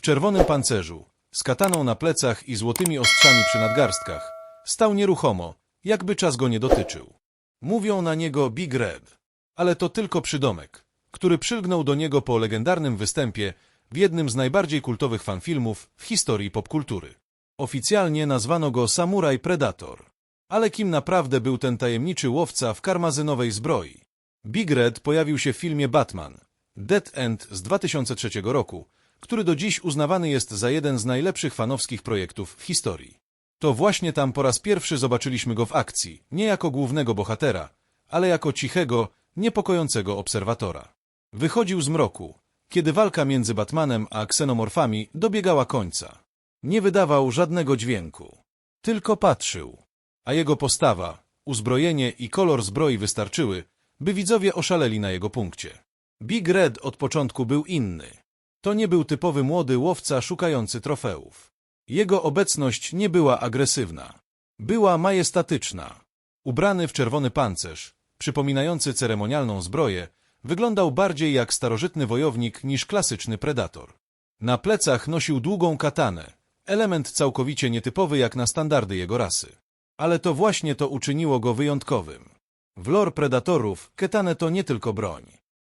w czerwonym pancerzu, z kataną na plecach i złotymi ostrzami przy nadgarstkach, stał nieruchomo, jakby czas go nie dotyczył. Mówią na niego Big Red, ale to tylko przydomek, który przylgnął do niego po legendarnym występie w jednym z najbardziej kultowych fanfilmów w historii popkultury. Oficjalnie nazwano go Samuraj Predator. Ale kim naprawdę był ten tajemniczy łowca w karmazynowej zbroi? Big Red pojawił się w filmie Batman Dead End z 2003 roku, który do dziś uznawany jest za jeden z najlepszych fanowskich projektów w historii. To właśnie tam po raz pierwszy zobaczyliśmy go w akcji, nie jako głównego bohatera, ale jako cichego, niepokojącego obserwatora. Wychodził z mroku, kiedy walka między Batmanem a ksenomorfami dobiegała końca. Nie wydawał żadnego dźwięku, tylko patrzył, a jego postawa, uzbrojenie i kolor zbroi wystarczyły, by widzowie oszaleli na jego punkcie. Big Red od początku był inny. To nie był typowy młody łowca szukający trofeów. Jego obecność nie była agresywna. Była majestatyczna. Ubrany w czerwony pancerz, przypominający ceremonialną zbroję, wyglądał bardziej jak starożytny wojownik niż klasyczny predator. Na plecach nosił długą katanę, element całkowicie nietypowy jak na standardy jego rasy. Ale to właśnie to uczyniło go wyjątkowym. W lore predatorów ketane to nie tylko broń.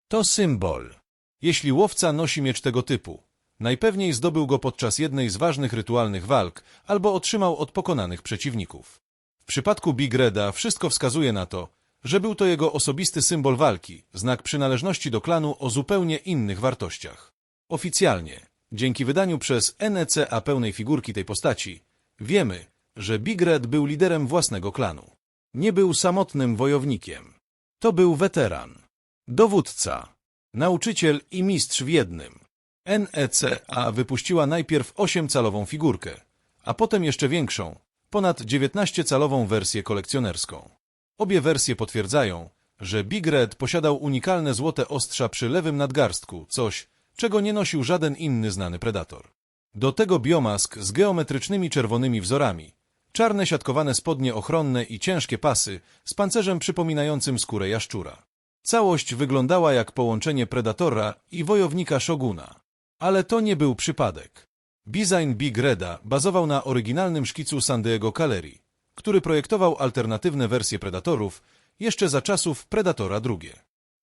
To symbol. Jeśli łowca nosi miecz tego typu, najpewniej zdobył go podczas jednej z ważnych rytualnych walk albo otrzymał od pokonanych przeciwników. W przypadku Big Reda wszystko wskazuje na to, że był to jego osobisty symbol walki, znak przynależności do klanu o zupełnie innych wartościach. Oficjalnie, dzięki wydaniu przez NECA pełnej figurki tej postaci, wiemy, że Big Red był liderem własnego klanu. Nie był samotnym wojownikiem. To był weteran, dowódca, nauczyciel i mistrz w jednym. NECA wypuściła najpierw 8-calową figurkę, a potem jeszcze większą, ponad 19-calową wersję kolekcjonerską. Obie wersje potwierdzają, że Big Red posiadał unikalne złote ostrza przy lewym nadgarstku, coś, czego nie nosił żaden inny znany predator. Do tego biomask z geometrycznymi czerwonymi wzorami, czarne siatkowane spodnie ochronne i ciężkie pasy z pancerzem przypominającym skórę jaszczura. Całość wyglądała jak połączenie predatora i wojownika Shoguna. Ale to nie był przypadek. Design Big Reda bazował na oryginalnym szkicu San Diego Caleri, który projektował alternatywne wersje predatorów jeszcze za czasów Predatora II.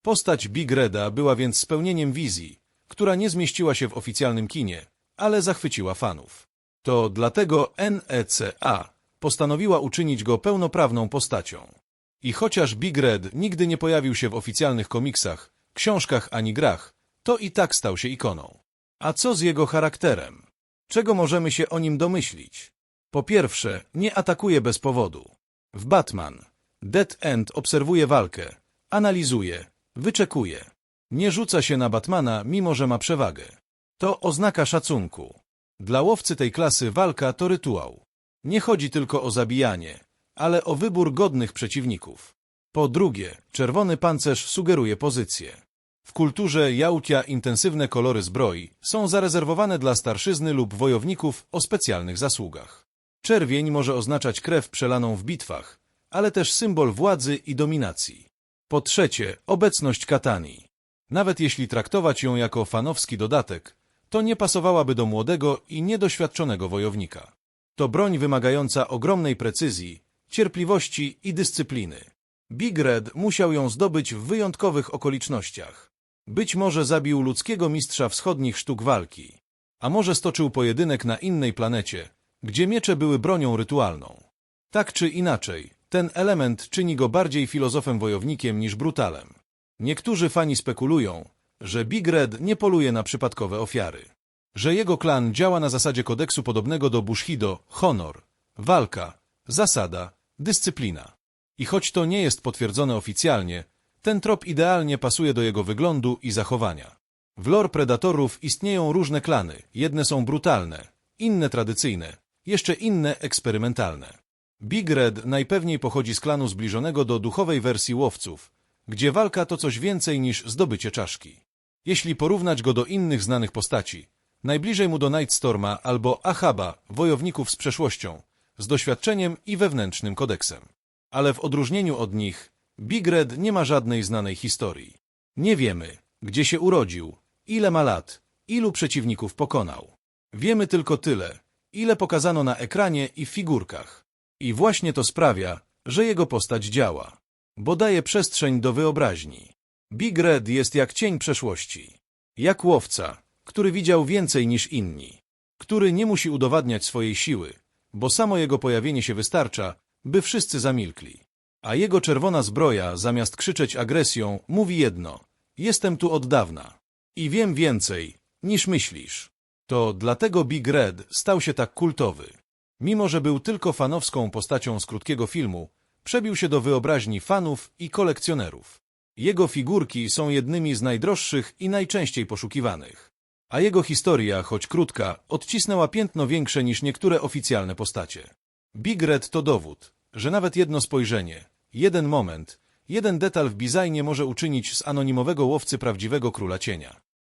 Postać Big Reda była więc spełnieniem wizji, która nie zmieściła się w oficjalnym kinie, ale zachwyciła fanów. To dlatego NECA postanowiła uczynić go pełnoprawną postacią. I chociaż Big Red nigdy nie pojawił się w oficjalnych komiksach, książkach ani grach, to i tak stał się ikoną. A co z jego charakterem? Czego możemy się o nim domyślić? Po pierwsze, nie atakuje bez powodu. W Batman Dead End obserwuje walkę, analizuje, wyczekuje. Nie rzuca się na Batmana, mimo że ma przewagę. To oznaka szacunku. Dla łowcy tej klasy walka to rytuał. Nie chodzi tylko o zabijanie, ale o wybór godnych przeciwników. Po drugie, czerwony pancerz sugeruje pozycję. W kulturze jałcia intensywne kolory zbroi są zarezerwowane dla starszyzny lub wojowników o specjalnych zasługach. Czerwień może oznaczać krew przelaną w bitwach, ale też symbol władzy i dominacji. Po trzecie, obecność katani. Nawet jeśli traktować ją jako fanowski dodatek, to nie pasowałaby do młodego i niedoświadczonego wojownika. To broń wymagająca ogromnej precyzji, cierpliwości i dyscypliny. Big Red musiał ją zdobyć w wyjątkowych okolicznościach. Być może zabił ludzkiego mistrza wschodnich sztuk walki, a może stoczył pojedynek na innej planecie, gdzie miecze były bronią rytualną. Tak czy inaczej, ten element czyni go bardziej filozofem wojownikiem niż brutalem. Niektórzy fani spekulują, że Big Red nie poluje na przypadkowe ofiary, że jego klan działa na zasadzie kodeksu podobnego do Bushido, honor, walka, zasada, dyscyplina. I choć to nie jest potwierdzone oficjalnie, ten trop idealnie pasuje do jego wyglądu i zachowania. W lore predatorów istnieją różne klany, jedne są brutalne, inne tradycyjne, jeszcze inne eksperymentalne. Big Red najpewniej pochodzi z klanu zbliżonego do duchowej wersji łowców, gdzie walka to coś więcej niż zdobycie czaszki. Jeśli porównać go do innych znanych postaci, najbliżej mu do Nightstorma albo Ahaba, wojowników z przeszłością, z doświadczeniem i wewnętrznym kodeksem. Ale w odróżnieniu od nich, Big Red nie ma żadnej znanej historii. Nie wiemy, gdzie się urodził, ile ma lat, ilu przeciwników pokonał. Wiemy tylko tyle, ile pokazano na ekranie i w figurkach. I właśnie to sprawia, że jego postać działa, bo daje przestrzeń do wyobraźni. Big Red jest jak cień przeszłości, jak łowca, który widział więcej niż inni, który nie musi udowadniać swojej siły, bo samo jego pojawienie się wystarcza, by wszyscy zamilkli. A jego czerwona zbroja, zamiast krzyczeć agresją, mówi jedno: Jestem tu od dawna i wiem więcej, niż myślisz. To dlatego Big Red stał się tak kultowy. Mimo, że był tylko fanowską postacią z krótkiego filmu, przebił się do wyobraźni fanów i kolekcjonerów. Jego figurki są jednymi z najdroższych i najczęściej poszukiwanych. A jego historia, choć krótka, odcisnęła piętno większe niż niektóre oficjalne postacie. Big Red to dowód, że nawet jedno spojrzenie, jeden moment, jeden detal w bizajnie może uczynić z anonimowego łowcy prawdziwego króla cienia.